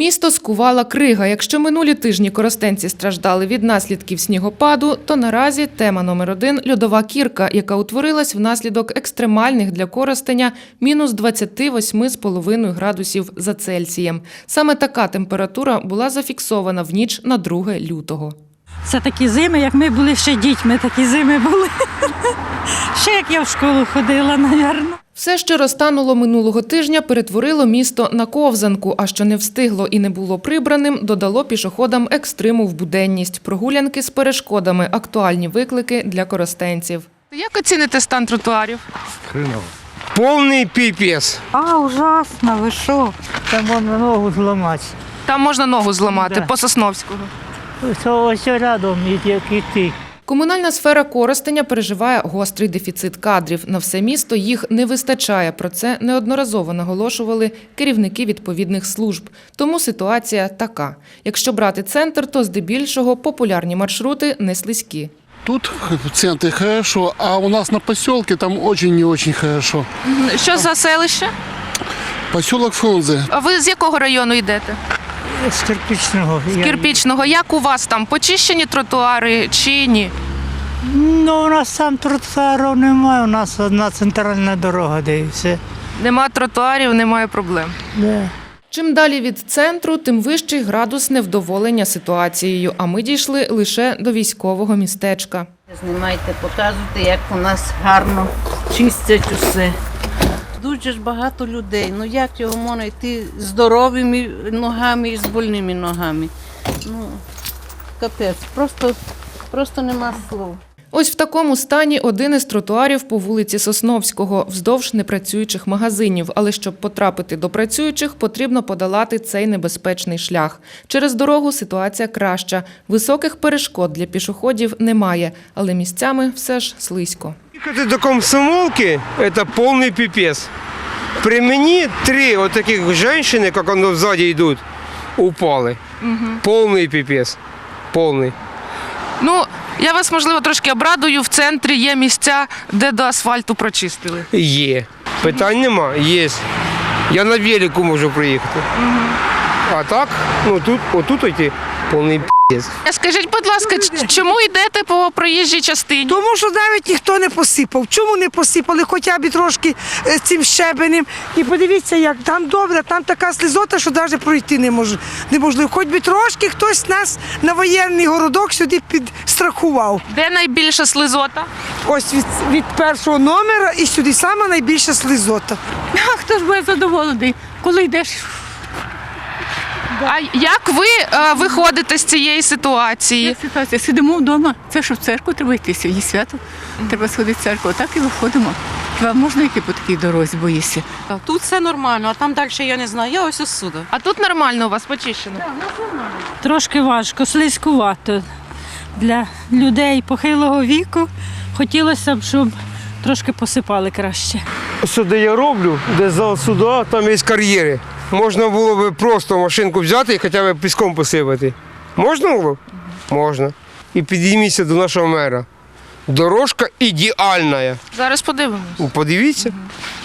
Місто скувала крига. Якщо минулі тижні коростенці страждали від наслідків снігопаду, то наразі тема номер один льодова кірка, яка утворилась внаслідок екстремальних для коростеня мінус 28,5 градусів за Цельсієм. Саме така температура була зафіксована в ніч на 2 лютого. Це такі зими, як ми були ще дітьми, такі зими були. Ще як я в школу ходила, напевно. Все, що розтануло минулого тижня, перетворило місто на ковзанку, а що не встигло і не було прибраним, додало пішоходам екстриму в буденність, прогулянки з перешкодами, актуальні виклики для коростенців. Як оціните стан тротуарів? Повний піпець. А, ужасно, ви що? Там можна ногу зламати. Там можна ногу зламати Да. по Сосновського. Ось ось рядом як іти. Комунальна сфера Коростеня переживає гострий дефіцит кадрів. На все місто їх не вистачає. Про це неодноразово наголошували керівники відповідних служб. Тому ситуація така: якщо брати центр, то здебільшого популярні маршрути не слизькі. Тут в хорошо, а у нас на поселке там очень не очень хорошо. Що за селище? Поселок Фрунзе. А ви з якого району йдете? З кирпичного. З Кирпічного. Як у вас там почищені тротуари чи ні? Ну, у нас там тротуару немає, у нас одна центральна дорога, де і все. Нема тротуарів, немає проблем. Да. Чим далі від центру, тим вищий градус невдоволення ситуацією. А ми дійшли лише до військового містечка. Знімайте, показуйте, як у нас гарно чистять усе. Дуже ж багато людей. Ну як його можна йти здоровими ногами і з больними ногами? Ну, капець, просто, просто нема слов. Ось в такому стані один із тротуарів по вулиці Сосновського вздовж непрацюючих магазинів. Але щоб потрапити до працюючих, потрібно подолати цей небезпечний шлях. Через дорогу ситуація краща. Високих перешкод для пішоходів немає, але місцями все ж слизько. Їхати до комсомолки – це повний піпець. При мені три от таких жінки, як воно ззаді йдуть, упали. Повний піпець. Повний. Ну я вас можливо трошки обрадую. В центрі є місця, де до асфальту прочистили. Є. Питань нема, є. Я на велику можу приїхати. А так, ну тут, отут йти повний. Скажіть, будь ласка, чому йдете по проїжджій частині? Тому що навіть ніхто не посипав. Чому не посипали? Хоча б трошки е, цим щебенем. І подивіться, як там добре, там така слізота, що навіть пройти не мож, неможливо. Хоч би трошки хтось нас на воєнний городок сюди підстрахував. Де найбільша слизота? Ось від, від першого номера і сюди саме найбільша слізота. А хто ж буде задоволений, коли йдеш? А як ви е, виходите з цієї ситуації? Ситуація. Сидимо вдома. Це що в церкву треба йти сьогодні свято. Треба сходити в церкву. Так і виходимо. Хіба можна йти по такій дорозі, боїшся? Тут все нормально, а там далі я не знаю. Я ось ось. А тут нормально у вас почищено. Трошки важко, слизькувато. Для людей похилого віку хотілося б, щоб трошки посипали краще. Сюди я роблю, де зал суда, там є кар'єри. Можна було б просто машинку взяти і хоча б піском посипати. Можна було? Можна. І підійміться до нашого мера. Дорожка ідеальна. Зараз подивимось. Подивіться.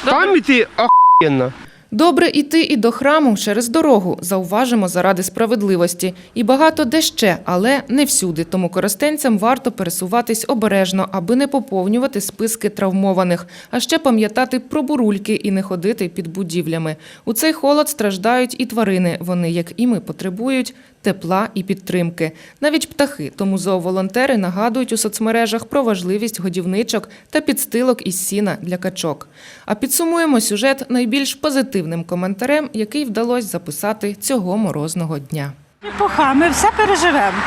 Пам'яті іти охуєнно. Добре іти і до храму через дорогу, зауважимо заради справедливості. І багато де ще, але не всюди. Тому користенцям варто пересуватись обережно, аби не поповнювати списки травмованих, а ще пам'ятати про бурульки і не ходити під будівлями. У цей холод страждають і тварини. Вони, як і ми, потребують тепла і підтримки. Навіть птахи. Тому зооволонтери нагадують у соцмережах про важливість годівничок та підстилок із сіна для качок. А підсумуємо сюжет найбільш позитивним коментарем, який вдалося записати цього морозного дня. Епоха, ми все переживемо.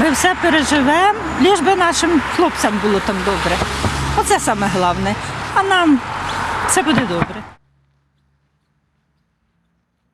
Ми все переживемо, ліж би нашим хлопцям було там добре. Оце саме головне. А нам все буде добре.